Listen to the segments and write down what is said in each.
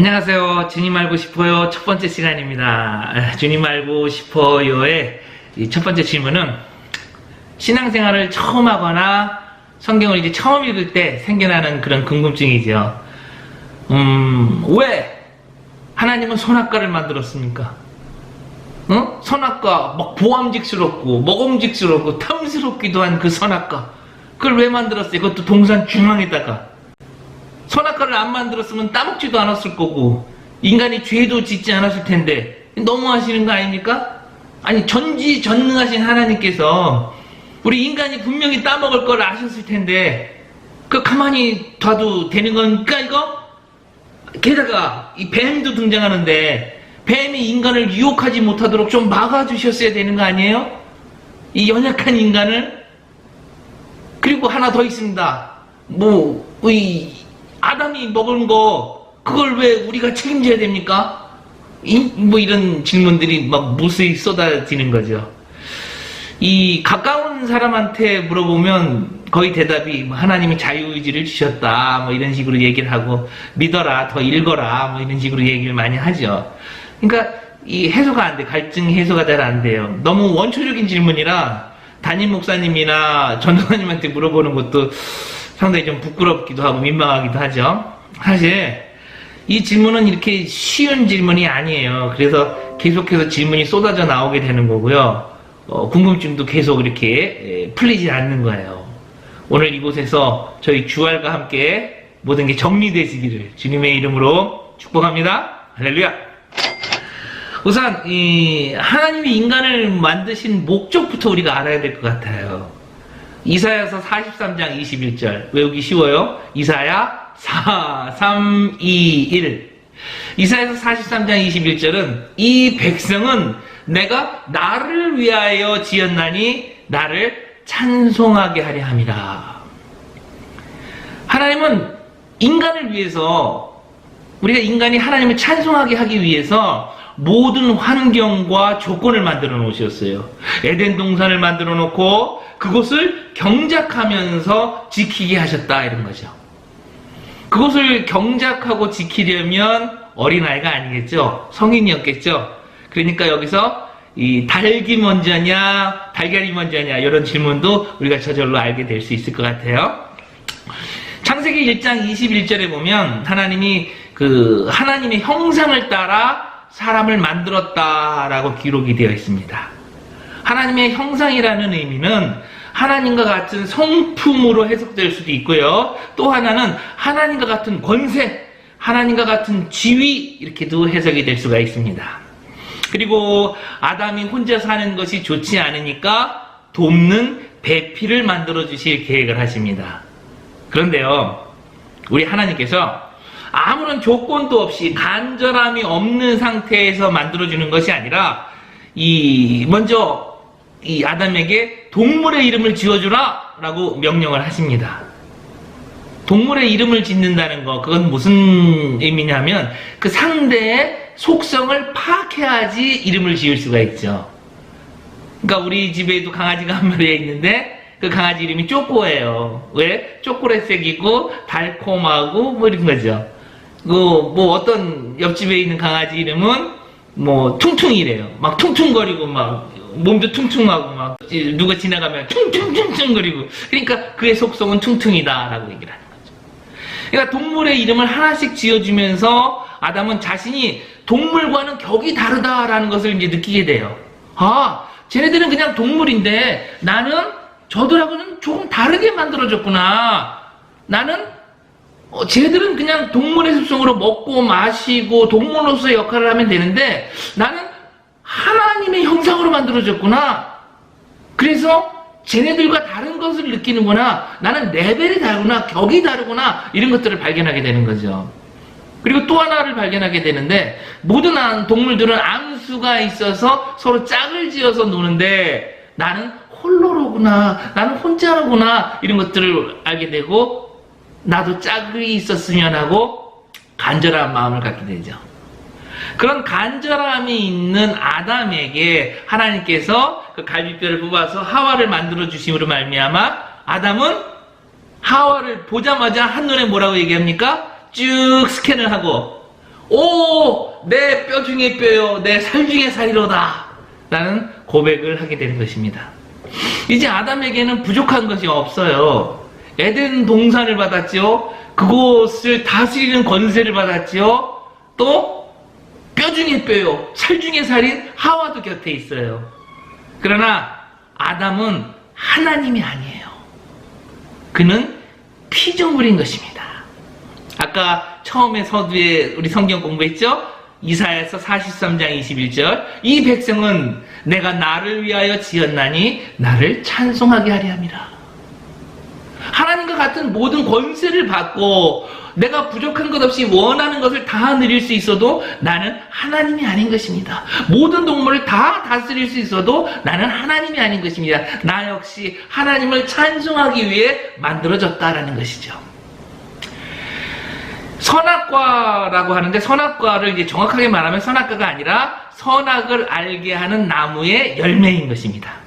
안녕하세요. 주님 알고 싶어요. 첫 번째 시간입니다. 아, 주님 알고 싶어요의 이첫 번째 질문은 신앙생활을 처음 하거나 성경을 이제 처음 읽을 때 생겨나는 그런 궁금증이죠. 음, 왜 하나님은 선악과를 만들었습니까? 어? 선악과, 막 보암직스럽고, 먹음직스럽고, 탐스럽기도 한 그 선악과. 그걸 왜 만들었어요? 그것도 동산 중앙에다가. 선악과를 안 만들었으면 따먹지도 않았을 거고 인간이 죄도 짓지 않았을 텐데 너무 하시는 거 아닙니까? 아니 전지전능하신 하나님께서 우리 인간이 분명히 따먹을 걸 아셨을 텐데 그 가만히 둬도 되는 거니까 이거? 게다가 이 뱀도 등장하는데 뱀이 인간을 유혹하지 못하도록 좀 막아주셨어야 되는 거 아니에요? 이 연약한 인간을 그리고 하나 더 있습니다. 뭐, 이, 아담이 먹은 거, 그걸 왜 우리가 책임져야 됩니까? 이, 뭐 이런 질문들이 막 무수히 쏟아지는 거죠. 이 가까운 사람한테 물어보면 거의 대답이 뭐 하나님이 자유의지를 주셨다 뭐 이런 식으로 얘기를 하고 믿어라 더 읽어라 뭐 이런 식으로 얘기를 많이 하죠. 그러니까 이 해소가 안 돼. 갈증 해소가 잘 안 돼요. 너무 원초적인 질문이라 담임 목사님이나 전도사님한테 물어보는 것도 상당히 좀 부끄럽기도 하고 민망하기도 하죠. 사실 이 질문은 이렇게 쉬운 질문이 아니에요. 그래서 계속해서 질문이 쏟아져 나오게 되는 거고요. 어, 궁금증도 계속 이렇게 에, 풀리지 않는 거예요. 오늘 이곳에서 저희 주알과 함께 모든 게 정리되시기를 주님의 이름으로 축복합니다. 할렐루야. 우선 이 하나님이 인간을 만드신 목적부터 우리가 알아야 될 것 같아요. 이사야서 43장 21절 외우기 쉬워요. 이사야 4, 3, 2, 1 이사야서 43장 21절은 이 백성은 내가 나를 위하여 지었나니 나를 찬송하게 하려 함이라. 하나님은 인간을 위해서 우리가 인간이 하나님을 찬송하게 하기 위해서 모든 환경과 조건을 만들어 놓으셨어요. 에덴 동산을 만들어 놓고 그곳을 경작하면서 지키게 하셨다 이런 거죠. 그것을 경작하고 지키려면 어린아이가 아니겠죠. 성인이었겠죠. 그러니까 여기서 이 닭이 먼저냐, 달걀이 먼저냐 이런 질문도 우리가 저절로 알게 될 수 있을 것 같아요. 창세기 1장 21절에 보면 하나님이 그 하나님의 형상을 따라 사람을 만들었다라고 기록이 되어 있습니다. 하나님의 형상이라는 의미는 하나님과 같은 성품으로 해석될 수도 있고요. 또 하나는 하나님과 같은 권세, 하나님과 같은 지위 이렇게도 해석이 될 수가 있습니다. 그리고 아담이 혼자 사는 것이 좋지 않으니까 돕는 배필을 만들어 주실 계획을 하십니다. 그런데요, 우리 하나님께서 아무런 조건도 없이 간절함이 없는 상태에서 만들어주는 것이 아니라, 이, 먼저, 이 아담에게 동물의 이름을 지어주라! 라고 명령을 하십니다. 동물의 이름을 짓는다는 거, 그건 무슨 의미냐면, 그 상대의 속성을 파악해야지 이름을 지을 수가 있죠. 그러니까 우리 집에도 강아지가 한 마리 있는데, 그 강아지 이름이 쪼꼬예요. 왜? 초콜릿색이고, 달콤하고, 뭐 이런 거죠. 그, 뭐 어떤 옆집에 있는 강아지 이름은 뭐 퉁퉁이래요. 막 퉁퉁거리고 막 몸도 퉁퉁하고 막 누가 지나가면 퉁퉁퉁퉁거리고 그러니까 그의 속성은 퉁퉁이다라고 얘기를 하는 거죠. 그러니까 동물의 이름을 하나씩 지어주면서 아담은 자신이 동물과는 격이 다르다라는 것을 이제 느끼게 돼요. 아, 쟤네들은 그냥 동물인데 나는 저들하고는 조금 다르게 만들어졌구나. 나는 어, 쟤들은 그냥 동물의 습성으로 먹고 마시고 동물로서의 역할을 하면 되는데 나는 하나님의 형상으로 만들어졌구나. 그래서 쟤네들과 다른 것을 느끼는구나. 나는 레벨이 다르구나. 격이 다르구나. 이런 것들을 발견하게 되는 거죠. 그리고 또 하나를 발견하게 되는데 모든 안- 동물들은 암수가 있어서 서로 짝을 지어서 노는데 나는 홀로로구나. 나는 혼자로구나. 이런 것들을 알게 되고 나도 짝이 있었으면 하고 간절한 마음을 갖게 되죠. 그런 간절함이 있는 아담에게 하나님께서 그 갈비뼈를 뽑아서 하와를 만들어 주심으로 말미암아 아담은 하와를 보자마자 한눈에 뭐라고 얘기합니까? 쭉 스캔을 하고 오, 내 뼈 중에 뼈요, 내 살 중에 살이로다. 라는 고백을 하게 되는 것입니다. 이제 아담에게는 부족한 것이 없어요. 에덴 동산을 받았지요. 그곳을 다스리는 권세를 받았지요. 또 뼈 중에 뼈요, 살 중에 살인 하와도 곁에 있어요. 그러나 아담은 하나님이 아니에요. 그는 피조물인 것입니다. 아까 처음에 서두에 우리 성경 공부했죠? 이사야서 43장 21절 이 백성은 내가 나를 위하여 지었나니 나를 찬송하게 하리 함이라. 같은 모든 권세를 받고 내가 부족한 것 없이 원하는 것을 다 누릴 수 있어도 나는 하나님이 아닌 것입니다. 모든 동물을 다 다스릴 수 있어도 나는 하나님이 아닌 것입니다. 나 역시 하나님을 찬송하기 위해 만들어졌다라는 것이죠. 선악과라고 하는데 선악과를 이제 정확하게 말하면 선악과가 아니라 선악을 알게 하는 나무의 열매인 것입니다.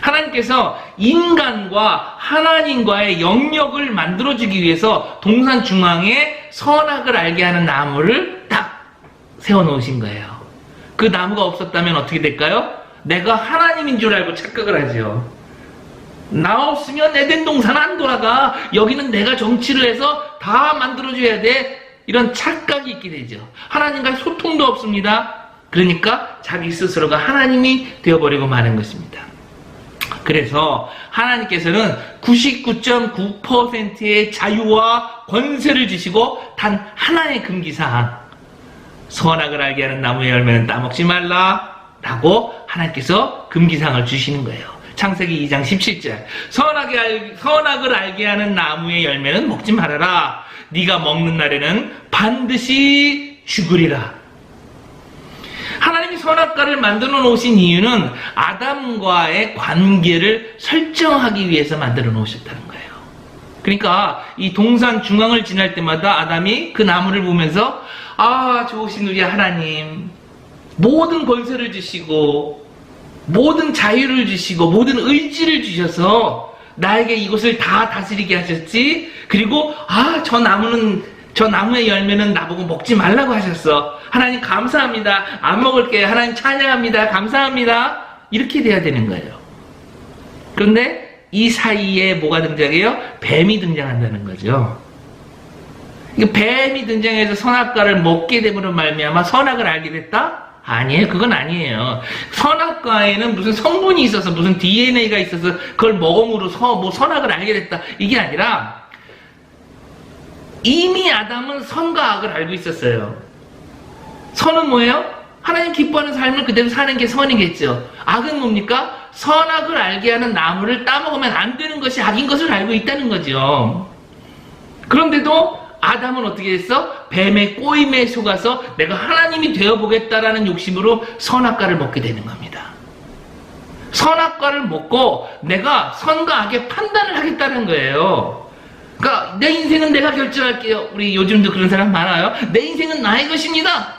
하나님께서 인간과 하나님과의 영역을 만들어주기 위해서 동산 중앙에 선악을 알게 하는 나무를 딱 세워놓으신 거예요. 그 나무가 없었다면 어떻게 될까요? 내가 하나님인 줄 알고 착각을 하죠. 나 없으면 에덴 동산 안 돌아가. 여기는 내가 정치를 해서 다 만들어줘야 돼. 이런 착각이 있게 되죠. 하나님과 소통도 없습니다. 그러니까 자기 스스로가 하나님이 되어버리고 마는 것입니다. 그래서 하나님께서는 99.9%의 자유와 권세를 주시고 단 하나의 금기사항 선악을 알게 하는 나무의 열매는 따먹지 말라 라고 하나님께서 금기사항을 주시는 거예요. 창세기 2장 17절 선악을, 알, 선악을 알게 하는 나무의 열매는 먹지 말아라 네가 먹는 날에는 반드시 죽으리라 하나님이 선악과를 만들어 놓으신 이유는 아담과의 관계를 설정하기 위해서 만들어 놓으셨다는 거예요. 그러니까 이 동산 중앙을 지날 때마다 아담이 그 나무를 보면서 아 좋으신 우리 하나님 모든 권세를 주시고 모든 자유를 주시고 모든 의지를 주셔서 나에게 이곳을 다 다스리게 하셨지 그리고 아 저 나무는 저 나무의 열매는 나보고 먹지 말라고 하셨어. 하나님 감사합니다. 안 먹을게요. 하나님 찬양합니다. 감사합니다. 이렇게 돼야 되는 거예요. 그런데 이 사이에 뭐가 등장해요? 뱀이 등장한다는 거죠. 뱀이 등장해서 선악과를 먹게 됨으로 말미암아 선악을 알게 됐다? 아니에요. 그건 아니에요. 선악과에는 무슨 성분이 있어서 무슨 DNA가 있어서 그걸 먹음으로 서, 뭐 선악을 알게 됐다. 이게 아니라 이미 아담은 선과 악을 알고 있었어요. 선은 뭐예요? 하나님 기뻐하는 삶을 그대로 사는 게 선이겠죠. 악은 뭡니까? 선악을 알게 하는 나무를 따먹으면 안 되는 것이 악인 것을 알고 있다는 거죠. 그런데도 아담은 어떻게 했어? 뱀의 꼬임에 속아서 내가 하나님이 되어보겠다라는 욕심으로 선악과를 먹게 되는 겁니다. 선악과를 먹고 내가 선과 악의 판단을 하겠다는 거예요. 그러니까 내 인생은 내가 결정할게요. 우리 요즘도 그런 사람 많아요. 내 인생은 나의 것입니다.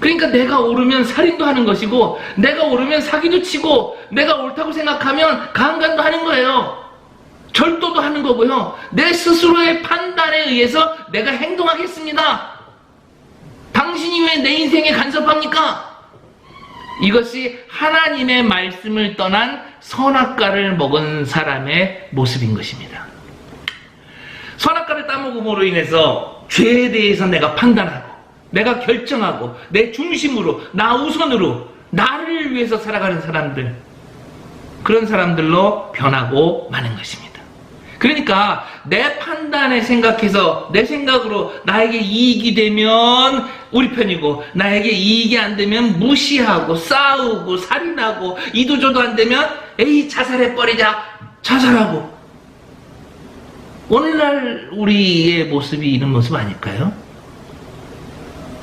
그러니까 내가 오르면 살인도 하는 것이고 내가 오르면 사기도 치고 내가 옳다고 생각하면 강간도 하는 거예요. 절도도 하는 거고요. 내 스스로의 판단에 의해서 내가 행동하겠습니다. 당신이 왜 내 인생에 간섭합니까? 이것이 하나님의 말씀을 떠난 선악과를 먹은 사람의 모습인 것입니다. 선악과를 따먹음으로 인해서 죄에 대해서 내가 판단하고 내가 결정하고 내 중심으로 나 우선으로 나를 위해서 살아가는 사람들 그런 사람들로 변하고 마는 것입니다. 그러니까 내 판단에 생각해서 내 생각으로 나에게 이익이 되면 우리 편이고 나에게 이익이 안 되면 무시하고 싸우고 살인하고 이도저도 안 되면 에이 자살해 버리자 자살하고 오늘날 우리의 모습이 이런 모습 아닐까요?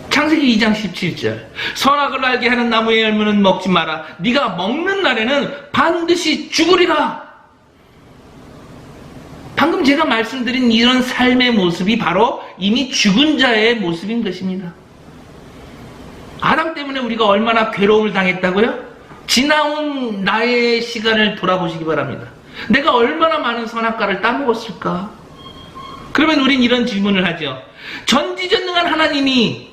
창세기 2장 17절. 선악을 알게 하는 나무의 열매는 먹지 마라. 네가 먹는 날에는 반드시 죽으리라. 방금 제가 말씀드린 이런 삶의 모습이 바로 이미 죽은 자의 모습인 것입니다. 아담 때문에 우리가 얼마나 괴로움을 당했다고요? 지나온 나의 시간을 돌아보시기 바랍니다 내가 얼마나 많은 선악과를 따먹었을까? 그러면 우린 이런 질문을 하죠. 전지전능한 하나님이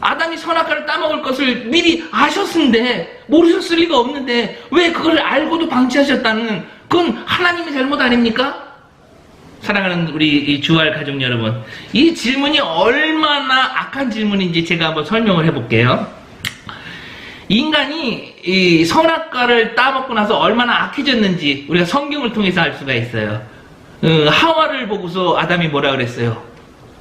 아담이 선악과를 따먹을 것을 미리 아셨는데 모르셨을 리가 없는데 왜 그걸 알고도 방치하셨다는 그건 하나님의 잘못 아닙니까? 사랑하는 우리 이 주알 가족 여러분, 이 질문이 얼마나 악한 질문인지 제가 한번 설명을 해볼게요. 인간이 이 선악과를 따먹고 나서 얼마나 악해졌는지 우리가 성경을 통해서 알 수가 있어요. 어, 하와를 보고서 아담이 뭐라 그랬어요?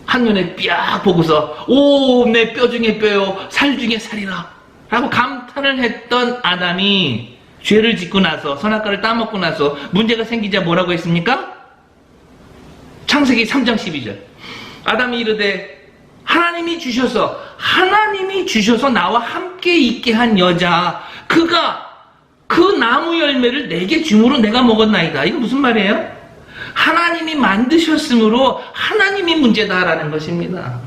한눈에 삐약 보고서 오 내 뼈 중에 뼈요 살 중에 살이라 라고 감탄을 했던 아담이 죄를 짓고 나서 선악과를 따먹고 나서 문제가 생기자 뭐라고 했습니까? 창세기 3장 12절 아담이 이르되 하나님이 주셔서 하나님이 주셔서 나와 함께 있게 한 여자 그가 그 나무 열매를 내게 줌으로 내가 먹었나이다 이거 무슨 말이에요? 하나님이 만드셨으므로 하나님이 문제다라는 것입니다.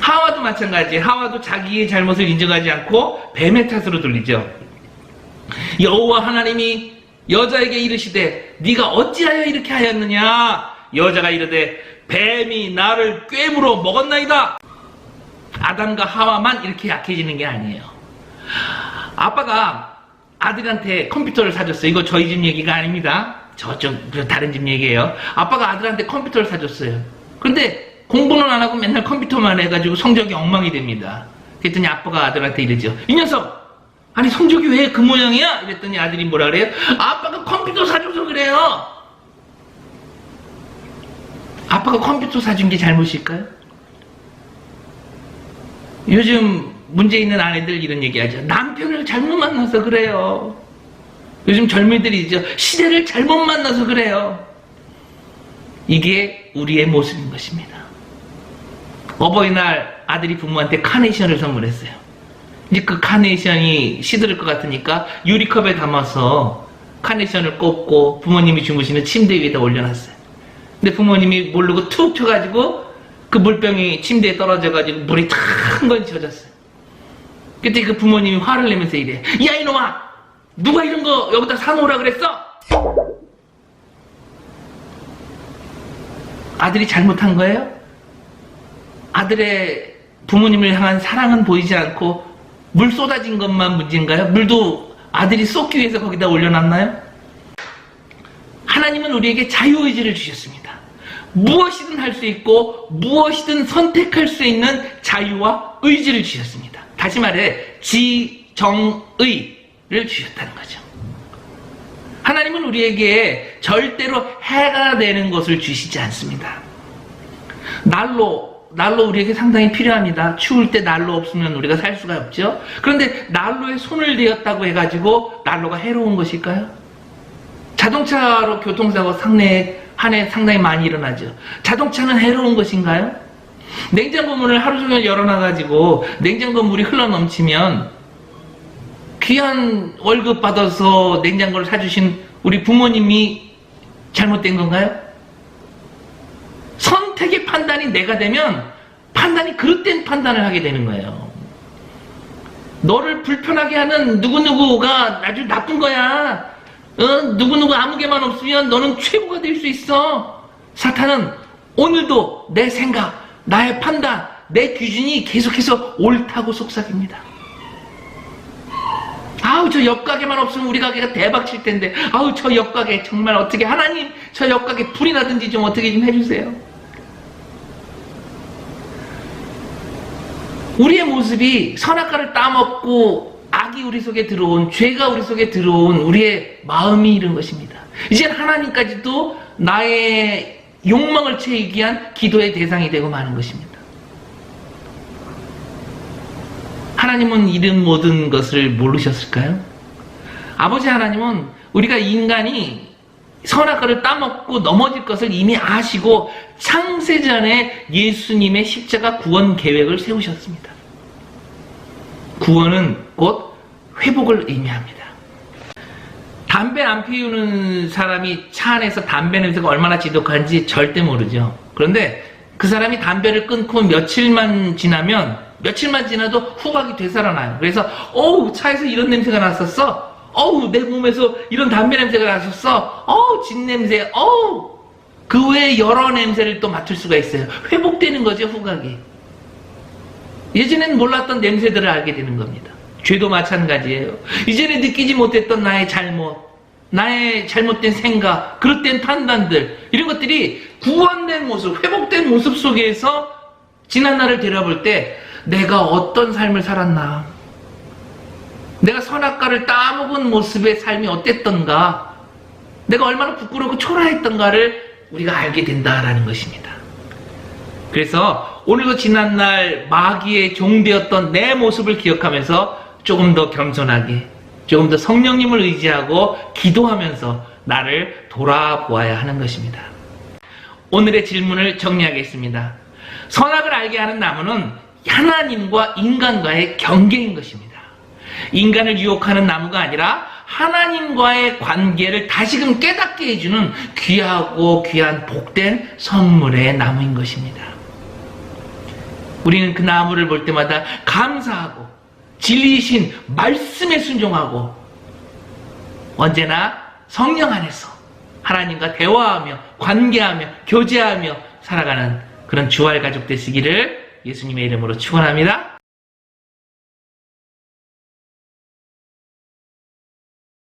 하와도 마찬가지. 하와도 자기의 잘못을 인정하지 않고 뱀의 탓으로 돌리죠. 여호와 하나님이 여자에게 이르시되 네가 어찌하여 이렇게 하였느냐? 여자가 이르되 뱀이 나를 꿰물어 먹었나이다. 아담과 하와만 이렇게 약해지는 게 아니에요. 아빠가 아들한테 컴퓨터를 사줬어요. 이거 저희 집 얘기가 아닙니다. 저좀 다른 집 얘기예요. 아빠가 아들한테 컴퓨터를 사줬어요. 그런데 공부는 안 하고 맨날 컴퓨터만 해가지고 성적이 엉망이 됩니다. 그랬더니 아빠가 아들한테 이러죠. 이 녀석! 아니 성적이 왜 그 모양이야? 이랬더니 아들이 뭐라 그래요? 아빠가 컴퓨터 사줘서 그래요. 아빠가 컴퓨터 사준 게 잘못일까요? 요즘 문제 있는 아내들 이런 얘기하죠. 남편을 잘못 만나서 그래요. 요즘 젊은이들이 죠. 시대를 잘못 만나서 그래요. 이게 우리의 모습인 것입니다. 어버이날 아들이 부모한테 카네이션을 선물했어요. 이제 그 카네이션이 시들을 것 같으니까 유리컵에 담아서 카네이션을 꽂고 부모님이 주무시는 침대 위에다 올려놨어요. 근데 부모님이 모르고 툭 쳐가지고 그 물병이 침대에 떨어져가지고 물이 탁한 건 젖었어요. 그때 그 부모님이 화를 내면서 이래. 야, 이놈아! 누가 이런 거 여기다 사놓으라 그랬어? 아들이 잘못한 거예요? 아들의 부모님을 향한 사랑은 보이지 않고 물 쏟아진 것만 문제인가요? 물도 아들이 쏟기 위해서 거기다 올려놨나요? 하나님은 우리에게 자유의지를 주셨습니다. 무엇이든 할 수 있고 무엇이든 선택할 수 있는 자유와 의지를 주셨습니다. 다시 말해 지정의를 주셨다는 거죠. 하나님은 우리에게 절대로 해가 되는 것을 주시지 않습니다. 난로 난로 우리에게 상당히 필요합니다. 추울 때 난로 없으면 우리가 살 수가 없죠. 그런데 난로에 손을 대었다고 해가지고 난로가 해로운 것일까요? 자동차로 교통사고 상내 한해 상당히 많이 일어나죠. 자동차는 해로운 것인가요? 냉장고 문을 하루 종일 열어놔가지고 냉장고 물이 흘러 넘치면 귀한 월급 받아서 냉장고를 사주신 우리 부모님이 잘못된 건가요? 선택의 판단이 내가 되면 판단이 그릇된 판단을 하게 되는 거예요. 너를 불편하게 하는 누구누구가 아주 나쁜 거야. 어? 누구누구 아무개만 없으면 너는 최고가 될 수 있어. 사탄은 오늘도 내 생각, 나의 판단, 내 기준이 계속해서 옳다고 속삭입니다. 아우 저 옆가게만 없으면 우리 가게가 대박 칠 텐데 아우 저 옆가게 정말 어떻게 하나님 저 옆가게 불이 나든지 좀 어떻게 좀 해주세요. 우리의 모습이 선악과를 따먹고 악이 우리 속에 들어온 죄가 우리 속에 들어온 우리의 마음이 이런 것입니다. 이제 하나님까지도 나의 욕망을 채우기 위한 기도의 대상이 되고 마는 것입니다. 하나님은 이런 모든 것을 모르셨을까요? 아버지 하나님은 우리가 인간이 선악과를 따먹고 넘어질 것을 이미 아시고 창세전에 예수님의 십자가 구원 계획을 세우셨습니다. 구원은 곧 회복을 의미합니다. 담배 안 피우는 사람이 차 안에서 담배 냄새가 얼마나 지독한지 절대 모르죠. 그런데 그 사람이 담배를 끊고 며칠만 지나면 며칠만 지나도 후각이 되살아나요. 그래서 어우 차에서 이런 냄새가 났었어. 어우 내 몸에서 이런 담배 냄새가 났었어. 어우 진 냄새. 어우 그 외에 여러 냄새를 또 맡을 수가 있어요. 회복되는 거죠, 후각이. 예전엔 몰랐던 냄새들을 알게 되는 겁니다. 죄도 마찬가지예요. 이전에 느끼지 못했던 나의 잘못, 나의 잘못된 생각, 그릇된 판단들, 이런 것들이 구원된 모습, 회복된 모습 속에서 지난 날을 되돌아볼 때 내가 어떤 삶을 살았나, 내가 선악과를 따먹은 모습의 삶이 어땠던가, 내가 얼마나 부끄럽고 초라했던가를 우리가 알게 된다라는 것입니다. 그래서 오늘도 지난날 마귀의 종되었던 내 모습을 기억하면서 조금 더 겸손하게, 조금 더 성령님을 의지하고 기도하면서 나를 돌아보아야 하는 것입니다. 오늘의 질문을 정리하겠습니다. 선악을 알게 하는 나무는 하나님과 인간과의 경계인 것입니다. 인간을 유혹하는 나무가 아니라 하나님과의 관계를 다시금 깨닫게 해주는 귀하고 귀한 복된 선물의 나무인 것입니다. 우리는 그 나무를 볼 때마다 감사하고 진리이신 말씀에 순종하고 언제나 성령 안에서 하나님과 대화하며 관계하며 교제하며 살아가는 그런 주알 가족 되시기를 예수님의 이름으로 축원합니다.